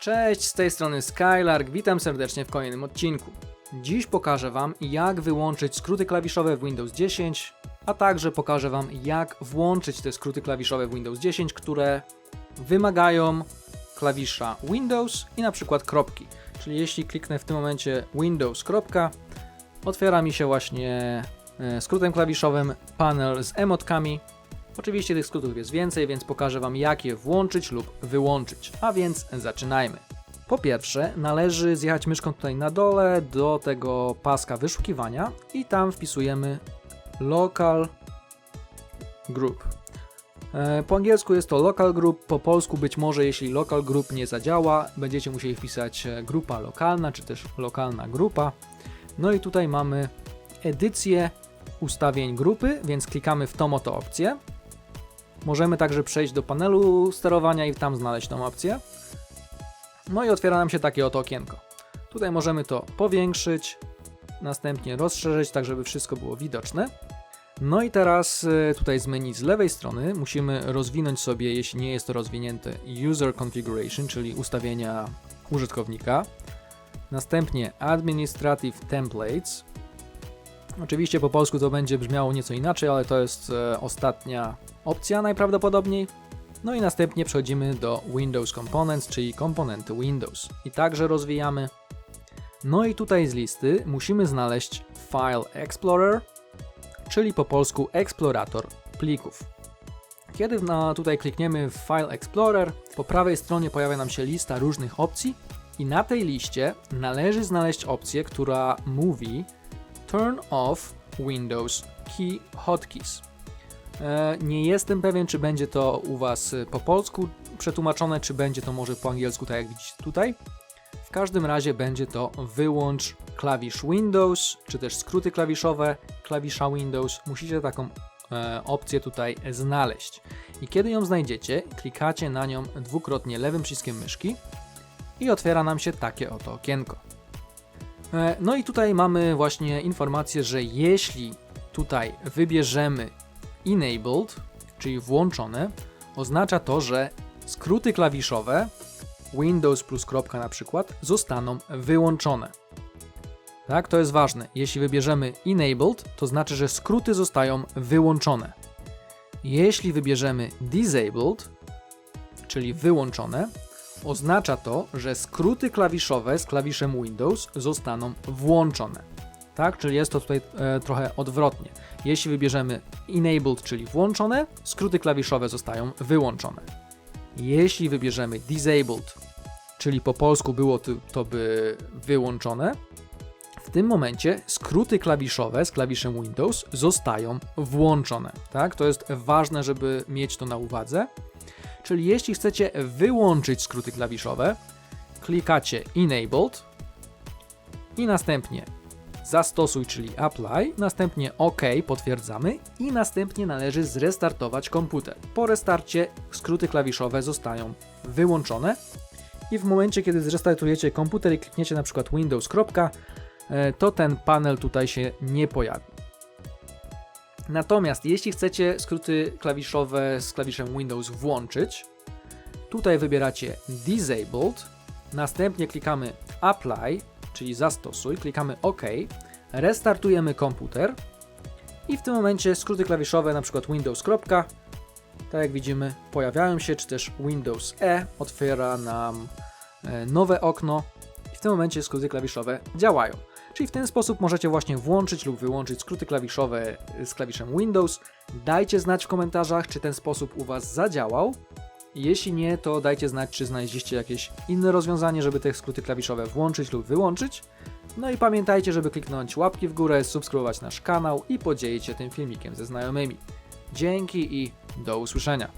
Cześć, z tej strony Skylark, witam serdecznie w kolejnym odcinku. Dziś pokażę Wam, jak wyłączyć skróty klawiszowe w Windows 10, a także pokażę Wam, jak włączyć te skróty klawiszowe w Windows 10, które wymagają klawisza Windows i na przykład kropki. Czyli jeśli kliknę w tym momencie Windows kropka, otwiera mi się właśnie e, skrótem klawiszowym panel z emotkami. Oczywiście tych skrótów jest więcej, więc pokażę Wam jak je włączyć lub wyłączyć. A więc zaczynajmy. Po pierwsze, należy zjechać myszką tutaj na dole do tego paska wyszukiwania i tam wpisujemy local group. E, Po angielsku jest to local group, po polsku być może jeśli local group nie zadziała, będziecie musieli wpisać e, grupa lokalna, czy też lokalna grupa. No i tutaj mamy edycję ustawień grupy, więc klikamy w tą oto opcję. Możemy także przejść do panelu sterowania i tam znaleźć tą opcję. No i otwiera nam się takie oto okienko. Tutaj możemy to powiększyć, następnie rozszerzyć, tak żeby wszystko było widoczne. No i teraz y, tutaj z menu z lewej strony musimy rozwinąć sobie, jeśli nie jest to rozwinięte, User Configuration, czyli ustawienia użytkownika. Następnie Administrative Templates. Oczywiście po polsku to będzie brzmiało nieco inaczej, ale to jest e, ostatnia opcja najprawdopodobniej. No i następnie przechodzimy do Windows Components, czyli komponenty Windows. I także rozwijamy. No i tutaj z listy musimy znaleźć File Explorer, czyli po polsku eksplorator plików. Kiedy na, tutaj klikniemy w File Explorer, po prawej stronie pojawia nam się lista różnych opcji i na tej liście należy znaleźć opcję, która mówi Turn off Windows Key Hotkeys. E, Nie jestem pewien, czy będzie to u Was e, po polsku przetłumaczone, czy będzie to może po angielsku, tak jak widzicie tutaj. W każdym razie będzie to wyłącz klawisz Windows, czy też skróty klawiszowe klawisza Windows. Musicie taką e, opcję tutaj znaleźć. I kiedy ją znajdziecie, klikacie na nią dwukrotnie lewym przyciskiem myszki i otwiera nam się takie oto okienko. No i tutaj mamy właśnie informację, że jeśli tutaj wybierzemy enabled, czyli włączone, oznacza to, że skróty klawiszowe Windows plus kropka na przykład zostaną wyłączone. Tak, to jest ważne. Jeśli wybierzemy enabled, to znaczy, że skróty zostają wyłączone. Jeśli wybierzemy disabled, czyli wyłączone, oznacza to, że skróty klawiszowe z klawiszem Windows zostaną włączone. Tak, czyli jest to tutaj e, trochę odwrotnie. Jeśli wybierzemy enabled, czyli włączone, skróty klawiszowe zostają wyłączone. Jeśli wybierzemy disabled, czyli po polsku było to, to by wyłączone, w tym momencie skróty klawiszowe z klawiszem Windows zostają włączone. Tak, to jest ważne, żeby mieć to na uwadze. Czyli jeśli chcecie wyłączyć skróty klawiszowe, klikacie Enabled i następnie zastosuj, czyli Apply, następnie OK, potwierdzamy i następnie należy zrestartować komputer. Po restarcie skróty klawiszowe zostają wyłączone i w momencie, kiedy zrestartujecie komputer i klikniecie na przykład Windows, e, to ten panel tutaj się nie pojawi. Natomiast jeśli chcecie skróty klawiszowe z klawiszem Windows włączyć, tutaj wybieracie Disabled, następnie klikamy Apply, czyli zastosuj, klikamy OK, restartujemy komputer i w tym momencie skróty klawiszowe, na przykład Windows. Tak jak widzimy, pojawiają się, czy też Windows E otwiera nam e, nowe okno i w tym momencie skróty klawiszowe działają. Czyli w ten sposób możecie właśnie włączyć lub wyłączyć skróty klawiszowe z klawiszem Windows. Dajcie znać w komentarzach, czy ten sposób u Was zadziałał. Jeśli nie, to dajcie znać, czy znaleźliście jakieś inne rozwiązanie, żeby te skróty klawiszowe włączyć lub wyłączyć. No i pamiętajcie, żeby kliknąć łapki w górę, subskrybować nasz kanał i podzielić się tym filmikiem ze znajomymi. Dzięki i do usłyszenia.